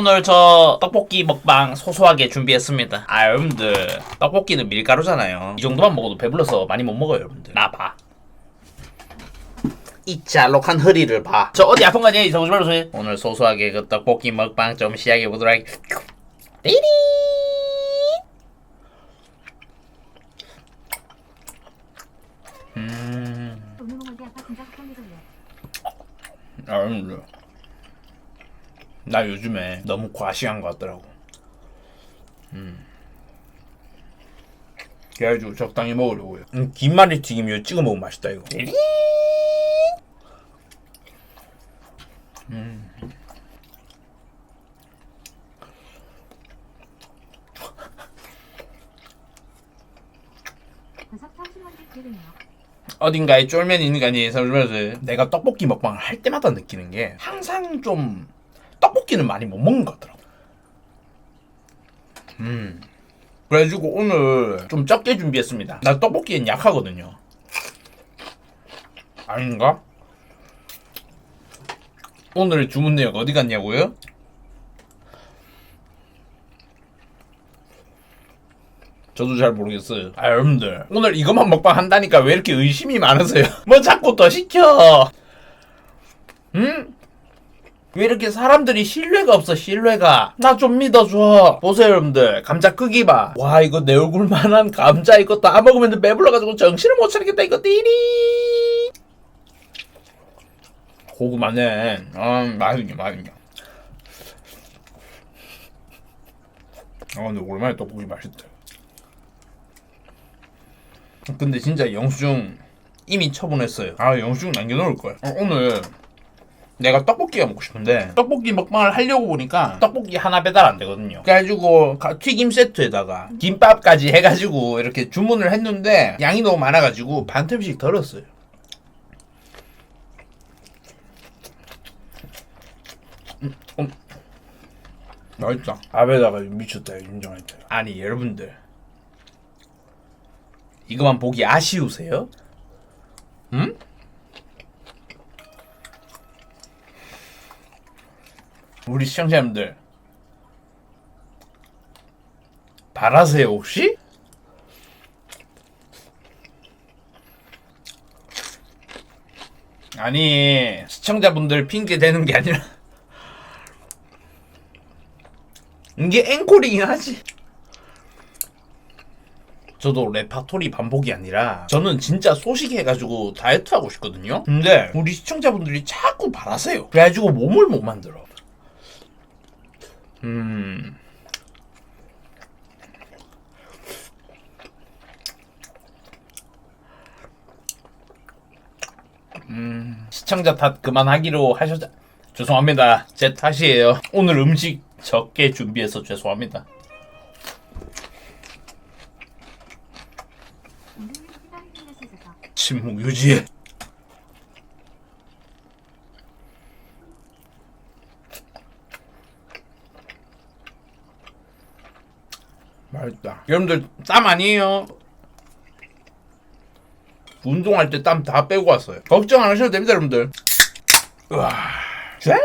오늘 저 떡볶이 먹방 소소하게 준비했습니다. 아 여러분들 떡볶이는 밀가루잖아요. 이 정도만 먹어도 배불러서 많이 못 먹어요 여러분들. 나 봐. 이 잘록한 허리를 봐. 저 어디 아픈 거니? 정신 말로 오늘 소소하게 그 떡볶이 먹방 좀 시작해 보도록 할게. 띠리. 음. 걱정돼서 그래. 아, 여러분들. 나 요즘에 너무 과시한 것 같더라고. 음. 그래가지고 적당히 먹으려고요. 음, 김말이 튀김 이거 찍어 먹으면 맛있다 이거. 음. 그래서 30만 개 기르네요. 어딘가에 거 아니에요? 그러면서 내가 떡볶이 먹방을 할 때마다 느끼는 게 항상 좀 떡볶이는 많이 못 먹는 것 같더라고. 음. 그래가지고 오늘 좀 적게 준비했습니다. 나 떡볶이엔 약하거든요. 아닌가? 오늘 주문 내역 어디 갔냐고요? 저도 잘 모르겠어요. 아, 여러분들. 오늘 이것만 먹방 한다니까 왜 이렇게 의심이 많으세요? 뭐 자꾸 더 시켜? 응? 왜 이렇게 사람들이 신뢰가 없어, 신뢰가? 나 좀 믿어줘. 보세요, 여러분들. 감자 크기 봐. 와, 이거 내 얼굴만한 감자 이거 다 먹으면 배불러가지고 정신을 못 차리겠다, 이거 띠리. 고구마네. 아, 맛있냐, 맛있냐. 아, 근데 오랜만에 떡볶이 맛있다. 근데 진짜 영수증 이미 처분했어요. 아 영수증 남겨놓을 걸. 어, 오늘 내가 떡볶이가 먹고 싶은데 떡볶이 먹방을 하려고 보니까 떡볶이 하나 배달 안 되거든요. 그래가지고 가- 튀김 세트에다가 김밥까지 해가지고 이렇게 주문을 했는데 양이 너무 많아가지고 반 틈씩 덜었어요. 음, 음. 맛있다. 밥에다가 미쳤다 인정했다. 아니 여러분들 이거만 보기 아쉬우세요? 응? 우리 시청자님들 바라세요 혹시? 아니 시청자분들 핑계 대는 게 아니라 이게 앵콜이긴 하지 저도 레파토리 반복이 아니라 저는 진짜 소식해가지고 다이어트 하고 싶거든요. 근데 우리 시청자분들이 자꾸 바라세요. 그래가지고 몸을 못 만들어. 음. 음, 시청자 탓 그만하기로 하셨자 죄송합니다. 제 탓이에요. 오늘 음식 적게 준비해서 죄송합니다. 침묵 유지 맛있다. 여러분들 땀 아니에요? 운동할 때 땀 다 빼고 왔어요. 걱정 안 하셔도 됩니다, 여러분들. 우와. 짠!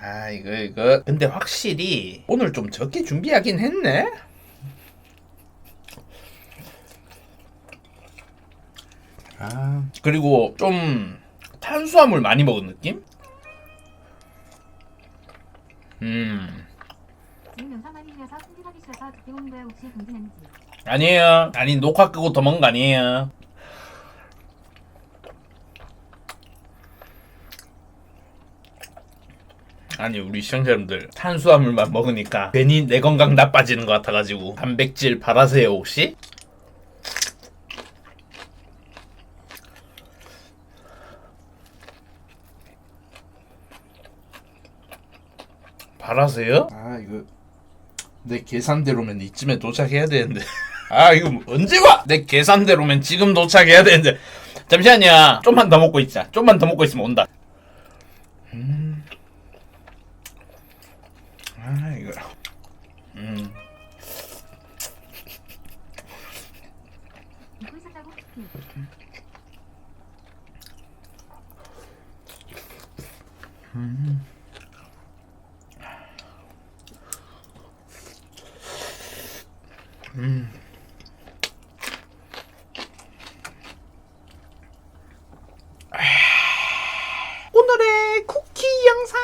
아 이거 이거 근데 확실히 오늘 좀 적게 준비하긴 했네 아 그리고 좀 탄수화물 많이 먹은 느낌? 음 아니에요 아니 녹화 끄고 더 먹은 거 아니에요 아니 우리 시청자분들 탄수화물만 먹으니까 괜히 내 건강 나빠지는 것 같아가지고 단백질 바라세요 혹시? 바라세요? 아 이거 내 계산대로면 이쯤에 도착해야 되는데 아 이거 언제 와? 내 계산대로면 지금 도착해야 되는데 잠시만요 좀만 더 먹고 있자 좀만 더 먹고 있으면 온다 음. 아 이거 음. 음. 음. 아, 오늘의 쿠키 영상.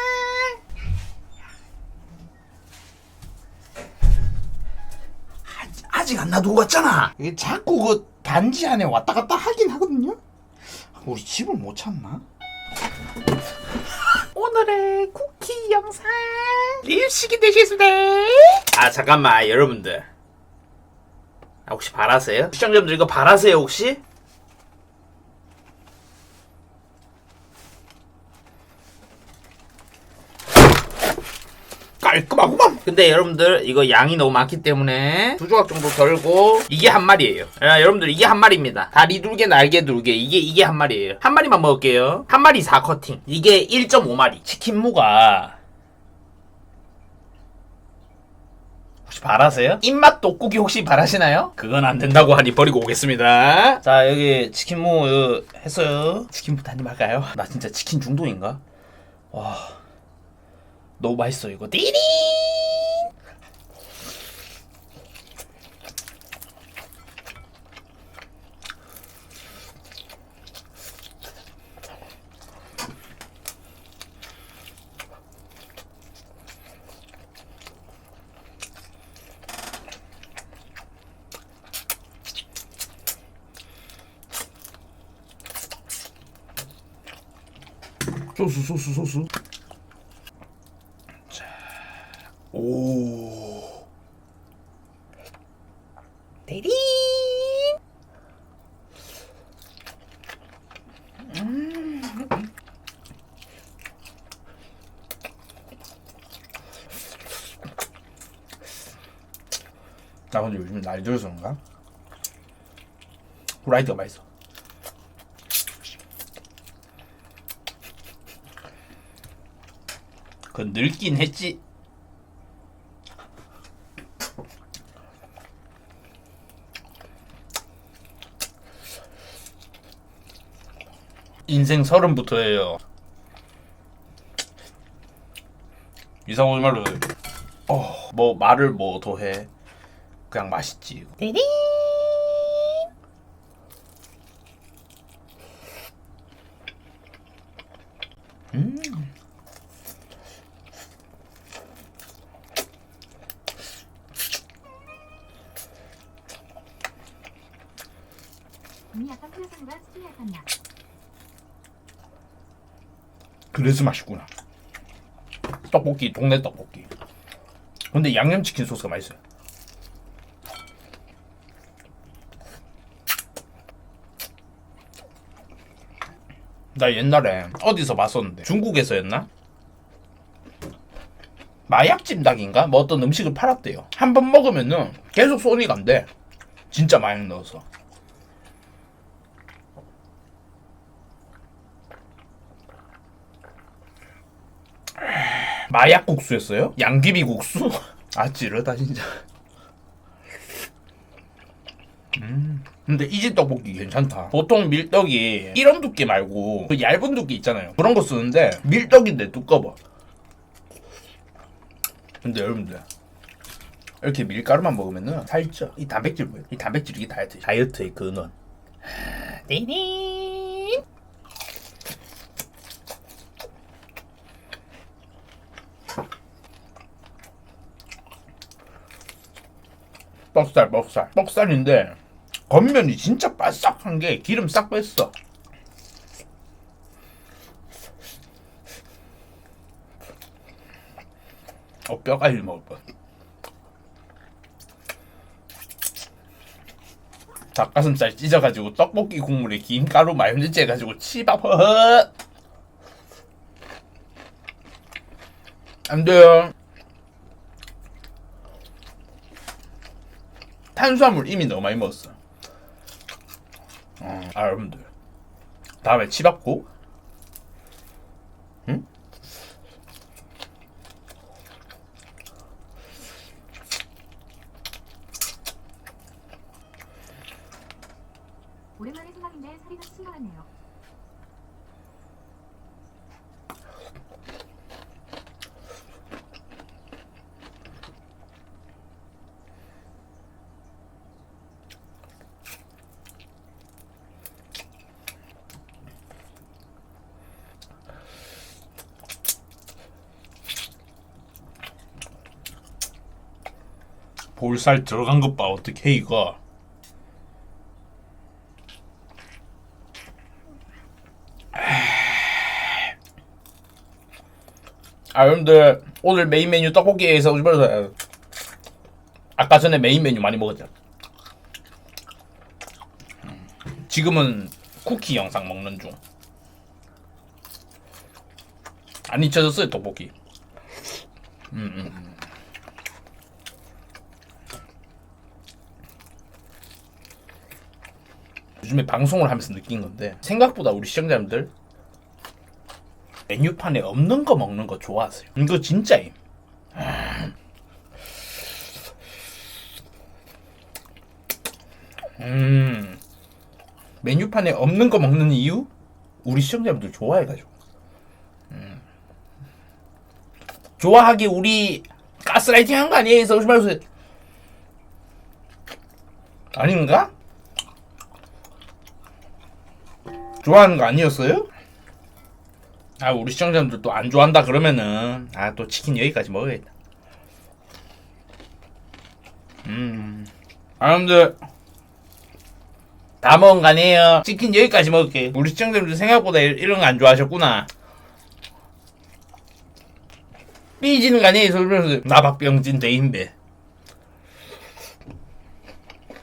아직- 안 놔두고 갔잖아. 이게 자꾸 그 단지 안에 왔다 갔다 하긴 하거든요. 우리 집을 못 찾나? 오늘의 쿠키 영상 일식이 되시습니다. 아 잠깐만 여러분들. 아, 혹시 바라세요? 시청자분들 이거 바라세요 혹시? 깔끔하구만. 근데 여러분들 이거 양이 너무 많기 때문에 두 조각 정도 덜고 이게 한 마리예요. 야, 여러분들 이게 한 마리입니다. 다리 둘개 날개 둘개 이게 이게 한 마리예요. 한 마리만 먹을게요. 한 마리 4커팅. 이게 1.5마리. 치킨 무가 혹시 바라세요? 입맛 돋구기 혹시 바라시나요? 그건 안 된다고 하니 버리고 오겠습니다. 자 여기 치킨무 어, 했어요. 치킨부터 한입 할까요? 나 진짜 치킨 중독인가? 와 너무 맛있어 이거. 띠리. 소스 소스 소스. 자, 오. 대리. 나 근데 요즘 날이 들어서 그런가? 후라이드가 맛있어. 그 늙긴 했지. 인생 서른부터예요. 이상 오지 말로. 어, 뭐 말을 뭐 더 해. 그냥 맛있지. 띠리. 음. 눈이 약간 플러스과 수준이 약간 나. 그래서 맛있구나. 떡볶이 동네 떡볶이. 근데 양념치킨 소스가 맛있어요. 나 옛날에 어디서 봤었는데 중국에서였나? 마약 찜 닭인가? 뭐 어떤 음식을 팔았대요. 한 번 먹으면은 계속 손이 간대. 진짜 마약 넣어서. 마약 국수였어요? 양귀비 국수? 아 찌르다 진짜. 음. 근데 이 집 떡볶이 괜찮다. 보통 밀떡이 이런 두께 말고 그 얇은 두께 있잖아요. 그런 거 쓰는데 밀떡인데 두꺼워. 근데 여러분들 이렇게 밀가루만 먹으면은 살쪄. 이 단백질 뭐야? 이 단백질이 다이어트 다이어트의 근원. 띠리. 뻑살 뻑살. 뻑살인데 겉면이 진짜 바싹한 게 기름 싹 뺐어. 어 뼈까지 먹을 뻔. 닭가슴살 찢어가지고 떡볶이 국물에 김가루 마요네즈 해가지고 치밥 허허. 안 돼요 탄수화물 이미 너무 많이 먹었어. 어, 아 여러분들 다음에 치밥고 응? 오랜만에 생각인데 살이 좀 심각하네요. 볼살 들어간 것 봐. 어떻게 이거? 아 여러분들 오늘 메인 메뉴 떡볶이에서 말아요. 아까 전에 메인 메뉴 많이 먹었죠. 음, 지금은 쿠키 영상 먹는 중. 안 잊혀졌어요 떡볶이. 음, 음, 요즘에 방송을 하면서 느낀 건데 생각보다 우리 시청자분들 메뉴판에 없는 거 먹는 거 좋아하세요. 이거 진짜임. 음. 메뉴판에 없는 거 먹는 이유? 우리 시청자분들 좋아해가지고. 음. 좋아하기 우리 가스라이팅 한 거 아니에요? 서울시 말서 아닌가? 좋아하는 거 아니었어요? 아 우리 시청자분들 또 안 좋아한다 그러면은 아 또 치킨 여기까지 먹어야겠다. 음. 아, 여러분들 다 먹은 거 아니에요? 치킨 여기까지 먹을게. 우리 시청자분들 생각보다 이- 이런 거 안 좋아하셨구나. 삐지는 거 아니에요? 소리면서 나 박병진 대인배.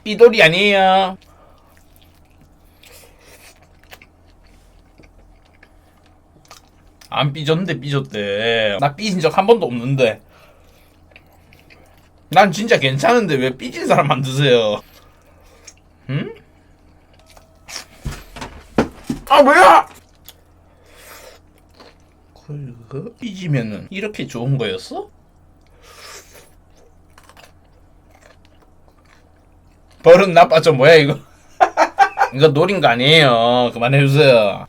삐돌이 아니에요. 안 삐졌는데 삐졌대. 나 삐진 적 한 번도 없는데. 난 진짜 괜찮은데 왜 삐진 사람 만드세요? 응? 아 뭐야? 그 삐지면은 이렇게 좋은 거였어? 버릇 나빠져 뭐야 이거? 이거 노린 거 아니에요. 그만해 주세요.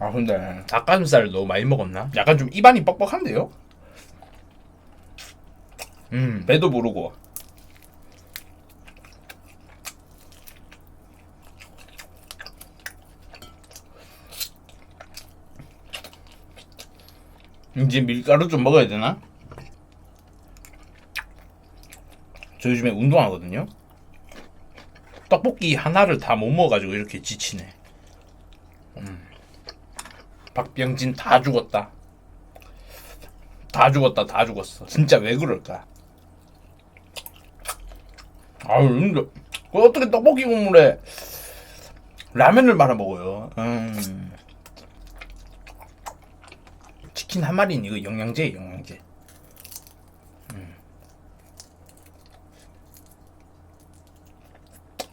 아 근데 닭가슴살 너무 많이 먹었나? 약간 좀 입안이 뻑뻑한데요? 음 배도 부르고 이제 밀가루 좀 먹어야 되나? 저 요즘에 운동하거든요. 떡볶이 하나를 다 못 먹어가지고 이렇게 지치네. 음. 박병진 다 죽었다. 다 죽었다, 다 죽었어. 진짜 왜 그럴까? 아유, 근데 그 어떻게 떡볶이 국물에 라면을 말아 먹어요? 음. 치킨 한 마리는 이거 영양제, 영양제. 음.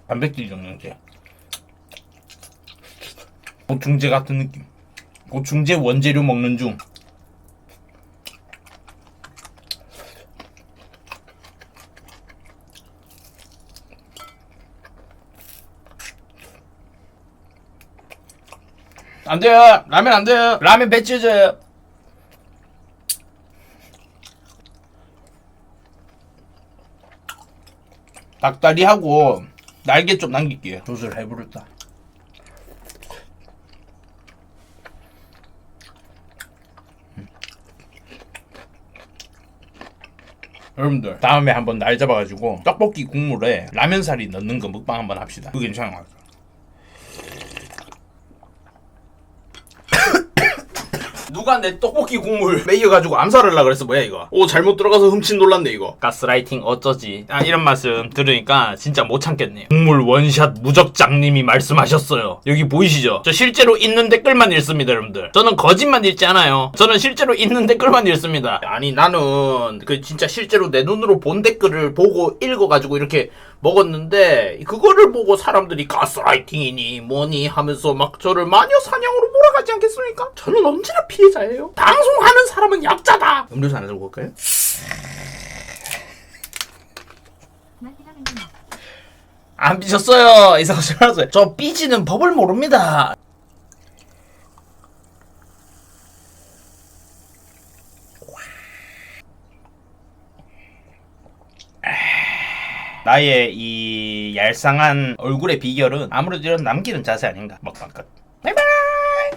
단백질 영양제. 보충제 같은 느낌. 보충제 원재료 먹는 중. 안 돼요. 라면 안 돼요. 라면 배치해줘요. 닭다리하고 날개 좀 남길게요. 조술 해부를다. 여러분들 다음에 한번 날 잡아가지고 떡볶이 국물에 라면사리 넣는 거 먹방 한번 합시다. 그거 괜찮은 것 같아요. 누가 내 떡볶이 국물? 매여가지고 암살을 하려 그랬어. 뭐야 이거? 오 잘못 들어가서 훔친 놀랐네 이거. 가스라이팅 어쩌지? 아 이런 말씀 들으니까 진짜 못 참겠네요. 국물 원샷 무적장님이 말씀하셨어요. 여기 보이시죠? 저 실제로 있는 댓글만 읽습니다 여러분들. 저는 거짓말 읽지 않아요. 저는 실제로 있는 댓글만 읽습니다. 아니 나는 그 진짜 실제로 내 눈으로 본 댓글을 보고 읽어가지고 이렇게 먹었는데 그거를 보고 사람들이 가스라이팅이니 뭐니 하면서 막 저를 마녀 사냥으로 몰아가지 않겠습니까? 저는 언제나 피해자예요. 방송하는 사람은 약자다. 음료수 하나 들고 피자맨님 안 삐졌어요. 소리 하세요. 저 삐지는 법을 모릅니다. 나의 이 얄쌍한 얼굴의 비결은 아무래도 이런 남기는 자세 아닌가. 먹방 끝.